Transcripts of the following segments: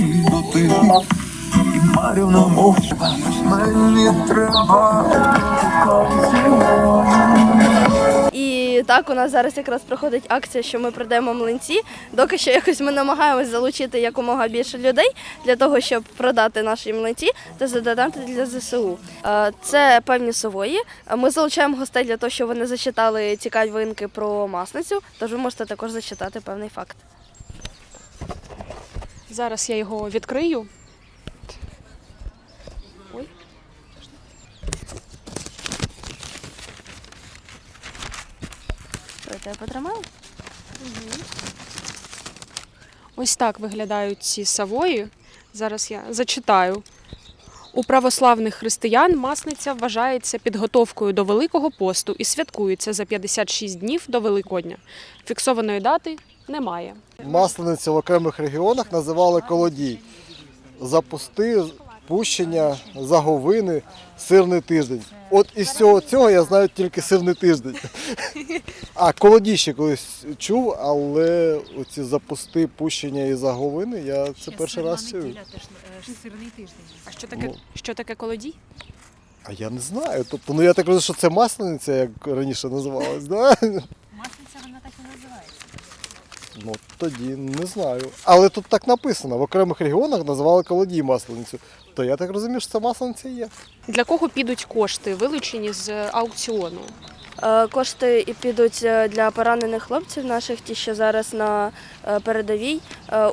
Маріна. Маріна мовча, мені треба. І так у нас зараз якраз проходить акція, що ми продаємо млинці. Доки що якось ми намагаємось залучити якомога більше людей для того, щоб продати наші млинці та задонати для ЗСУ. Е, Це певні сової. Ми залучаємо гостей для того, щоб вони зачитали цікаві винки про масницю. Тож ви можете також зачитати певний факт. Зараз я його відкрию. Ой. Що я тебе Угу. Ось так виглядають ці савої. Зараз я зачитаю. У православних християн масниця вважається підготовкою до Великого посту і святкується за 56 днів до Великодня. Фіксованої дати немає. Маслениця в окремих регіонах називали колодій. Запусти, пущення, заговини, сирний тиждень. От із всього цього я знаю тільки сирний тиждень. А колодій ще колись чув, але оці запусти, пущення і заговини я це перший раз чую. А що таке, що таке колодій? А я не знаю. Тобто, ну я так розумію, що це маслениця, як раніше називалась, да? Масниця вона так і називається. Ну тоді не знаю. Але тут так написано: в окремих регіонах називали колодій масленицю. То я так розумію, що це маслениця і є. Для кого підуть кошти, вилучені з аукціону? Е, Кошти і підуть е, для поранених хлопців наших, ті, що зараз на е, передовій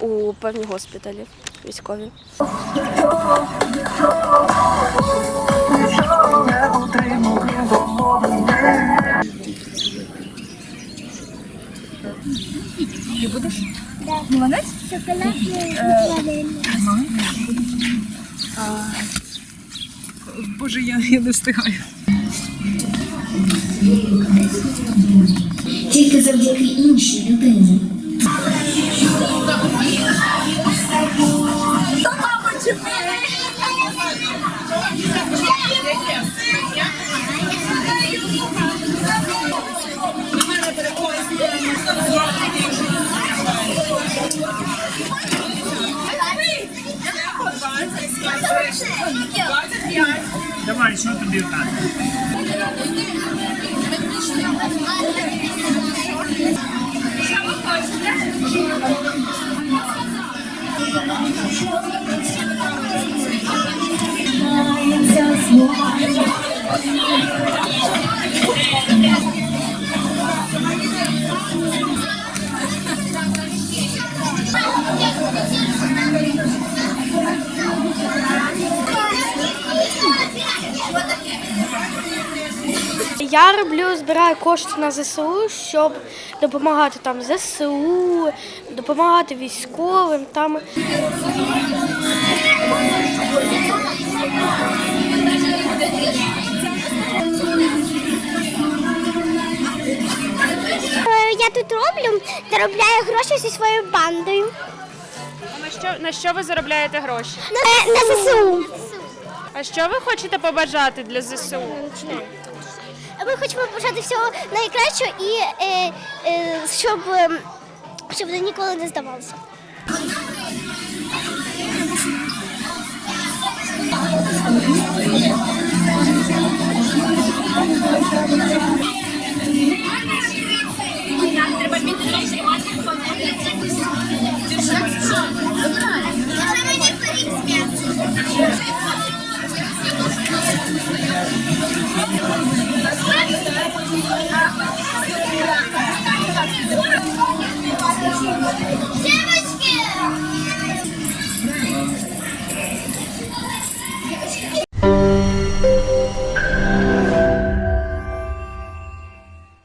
у певні госпіталі військові. Не отримав домовини. Боже, я не встигаю. тільки завдяки іншій людині. Давай, що тобі так? Я роблю, збираю кошти на ЗСУ, щоб допомагати там ЗСУ, допомагати військовим. Там Е, Я тут роблю, заробляю гроші зі своєю бандою. На що, на що ви заробляєте гроші? На, на ЗСУ. А що ви хочете побажати для ЗСУ? Ми хочемо бажати всього найкращого і е, е, щоб, ем, щоб ніколи не здавалося. Thank